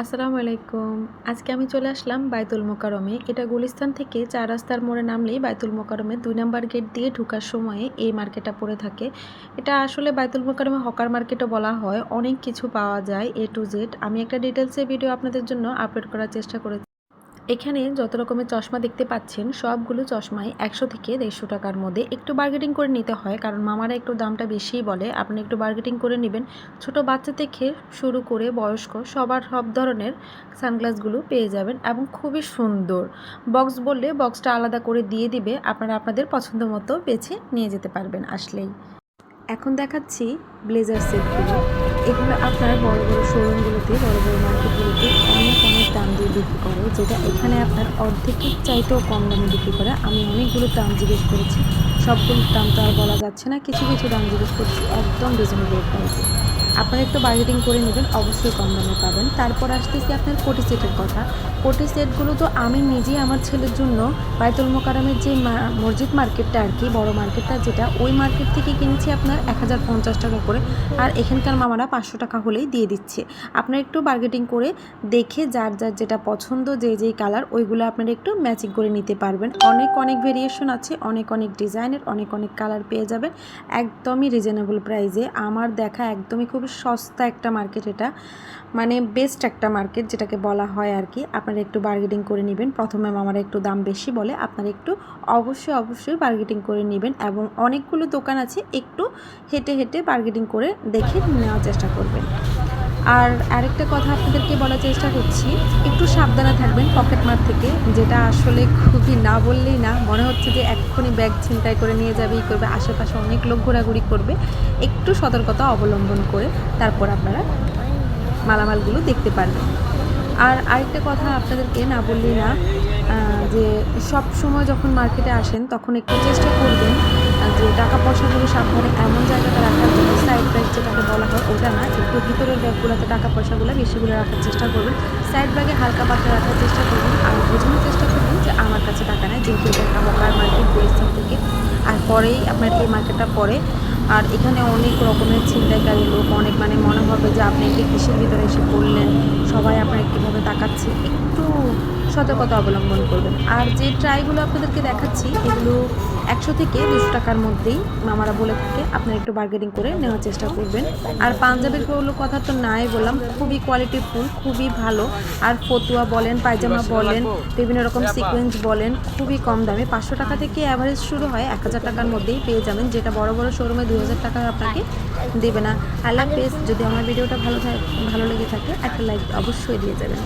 আসসালামু আলাইকুম। আজকে আমি চলে আসলাম বাইতুল মোকারমে এটা গুলিস্তান থেকে চার রাস্তার মোড়ে নামলেই বাইতুল মোকারমে দুই নাম্বার গেট দিয়ে ঢুকার সময়ে এই মার্কেটটা পড়ে থাকে। এটা আসলে বাইতুল মোকারমে হকার মার্কেটও বলা হয়। অনেক কিছু পাওয়া যায় এ টু জেড। আমি একটা ডিটেলসে ভিডিও আপনাদের জন্য আপলোড করার চেষ্টা করেছি। এখানে যত রকমের চশমা দেখতে পাচ্ছেন, সবগুলো চশমাই একশো থেকে দেড়শো টাকার মধ্যে একটু বার্গেটিং করে নিতে হয়, কারণ মামারা একটু দামটা বেশিই বলে। আপনি একটু বার্গেটিং করে নেবেন। ছোট বাচ্চা থেকে শুরু করে বয়স্ক সবার সব ধরনের সানগ্লাসগুলো পেয়ে যাবেন এবং খুবই সুন্দর। বক্স বললে বক্সটা আলাদা করে দিয়ে দিবে, আপনারা আপনাদের পছন্দ মতো বেছে নিয়ে যেতে পারবেন আসলেই। এখন দেখাচ্ছি ব্লেজার সেটগুলো এগুলো আপনার বড় বড় শোরুমগুলোতে বড় বড় মার্কেটগুলোতে অনেক অনেক দাম দিয়ে বিক্রি করে যেটা এখানে আপনার অর্ধেকের চাইতেও কম দামে বিক্রি করে। আমি অনেকগুলো দাম জিজ্ঞেস করেছি। সবগুলোর দাম তো আর বলা যাচ্ছে না। কিছু কিছু দাম জিজ্ঞেস করছি একদম রিজনেবল প্রাইসে আপনারা একটু বার্গেটিং করে নেবেন, অবশ্যই কম দামে পাবেন। তারপর আসতেছি আপনার কোটি সেটের কথা। কোটি সেটগুলো তো আমি নিজেই আমার ছেলের জন্য বাইতুল মোকারামের যে মসজিদ মার্কেটটা আর কি, বড় মার্কেটটা যেটা, ওই মার্কেট থেকে কিনেছি আপনার এক হাজার পঞ্চাশ টাকা করে। আর এখানকার মামারা পাঁচশো টাকা হলেই দিয়ে দিচ্ছে। আপনারা একটু বার্গেটিং করে দেখে যার যার যেটা পছন্দ, যে যেই কালার ওইগুলো আপনারা একটু ম্যাচিং করে নিতে পারবেন। অনেক অনেক ভেরিয়েশন আছে, অনেক অনেক ডিজাইনের অনেক অনেক কালার পেয়ে যাবেন। একদমই রিজনেবল প্রাইসে আমার দেখা একদমই খুবই সস্তা একটা মার্কেট এটা। মানে বেস্ট একটা মার্কেট যেটাকে বলা হয় আর কি। আপনারা একটু বার্গেটিং করে নেবেন। প্রথমে আমার একটু দাম বেশি বলে আপনারা একটু অবশ্যই অবশ্যই বার্গেটিং করে নেবেন এবং অনেকগুলো দোকান আছে, একটু হেঁটে হেঁটে বার্গেটিং করে দেখে নেওয়ার চেষ্টা করবেন। আর আরেকটা কথা আপনাদেরকে বলার চেষ্টা করছি, একটু সাবধানে থাকবেন পকেট মার থেকে, যেটা আসলে খুবই না বললেই না, মনে হচ্ছে যে এক্ষুনি ব্যাগ ছিনতাই করে নিয়ে যাবে, ই করবে, আশেপাশে অনেক লোক ঘোরাঘুরি করবে, একটু সতর্কতা অবলম্বন করে তারপর আপনারা মালামালগুলো দেখতে পারবেন। আর আরেকটা কথা আপনাদেরকে না বললেই না যে সব সময় যখন মার্কেটে আসেন, তখন একটু চেষ্টা করবেন যে টাকা পয়সাগুলো সাবধানে এমন জায়গাতে রাখার জন্য সাইড ব্যাগ যেটাকে বলা হয়, ওটা না, একটু ভিতরের ব্যাগগুলোতে টাকা পয়সাগুলো বেশিগুলো রাখার চেষ্টা করবেন। সাইড ব্যাগে হালকা পাতলা রাখার চেষ্টা করবেন আর বোঝানোর চেষ্টা করবেন যে আমার কাছে টাকা নেয় যেহেতু এটা একটা হকার মার্কেট গুলিস্তান থেকে। আর পরেই আপনার এই মার্কেটটা পরে। আর এখানে অনেক রকমের ছিনতাইকারী লোক, অনেক মানে মনে হবে যে আপনি একটি কৃষির ভিতরে এসে পড়লেন। সবাই আপনার কীভাবে তাকাচ্ছে। একটু সতর্কতা অবলম্বন করবেন। আর যে ট্রাইগুলো আপনাদেরকে দেখাচ্ছি, এগুলো একশো থেকে দুশো টাকার মধ্যেই মামারা বলে থাকে, আপনারা একটু বার্গেনিং করে নেওয়ার চেষ্টা করবেন। আর পাঞ্জাবের হলো কথা তো নাই বললাম, খুবই কোয়ালিটি ফুল খুবই ভালো। আর ফতুয়া বলেন, পায়জামা বলেন, বিভিন্ন রকম সিকোয়েন্স বলেন, খুবই কম দামে। পাঁচশো টাকা থেকে অ্যাভারেজ শুরু হয় এক হাজার টাকার মধ্যেই পেয়ে যাবেন, যেটা বড় বড় শোরুমে দুই হাজার টাকা আপনাকে দেবে না। আল্লাহ পেজ যদি আমার ভিডিওটা ভালো থাকে, ভালো লেগে থাকে, একটা লাইক অবশ্যই দিয়ে যাবেন।